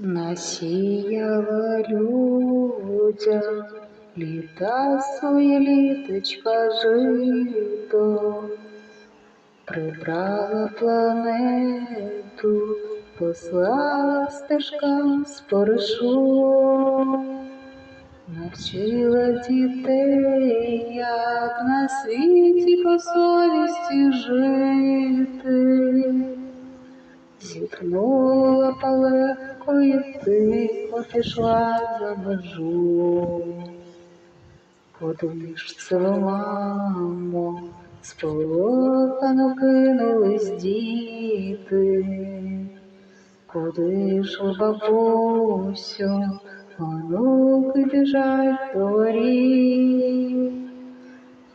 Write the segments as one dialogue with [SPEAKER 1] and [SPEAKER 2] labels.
[SPEAKER 1] Насіяла людям літа своє літочка жито, прибрала планету, послала стежкам споришу, навчила дітей, як на світі по совісті жити. Зітхнула полегко тихо пішла за межу. Куди ж це мамо, сполохано кинулись діти. Куди ж бабусю, онуки біжать до?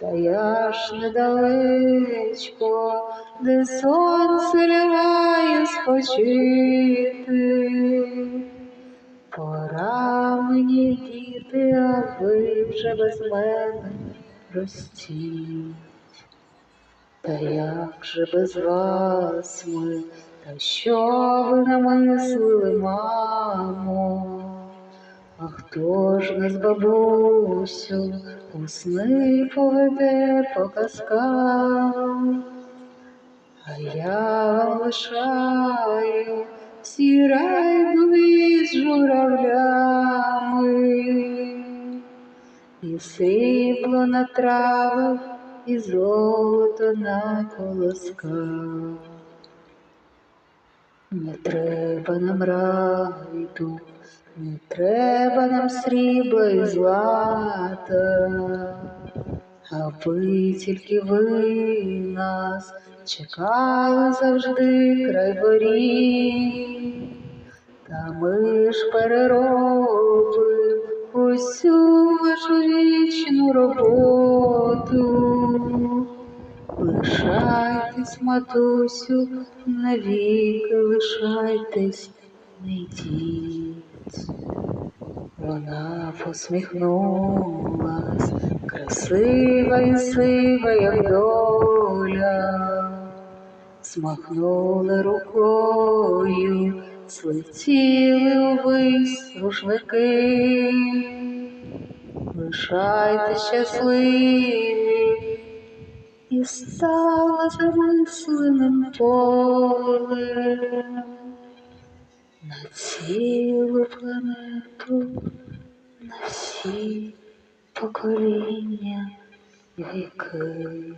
[SPEAKER 1] Та я ж недалечко, де сонце лягає спочити. Мені, діти, а ви вже без мене ростіть. Та як же без вас ми, та що ви намислили, мамо? А хто ж нас, бабусю, у сни поведе по казкам? А я вам лишаю всі з і срібло на травах, і золото на колосках. Не треба нам райду, не треба нам срібла і злата, аби тільки ви нас чекали завжди край воріт. Та ми ж переробим усю вашу вічну роботу. Лишайтесь, матусю, навіки лишайтесь, не йдіть. Вона посміхнулась, красива і сива, як доля, змахнула рукою, злетіли увись рушники. Лишайтесь щасливі, і стала замисленим полем на цілу планету, на всі покоління віки.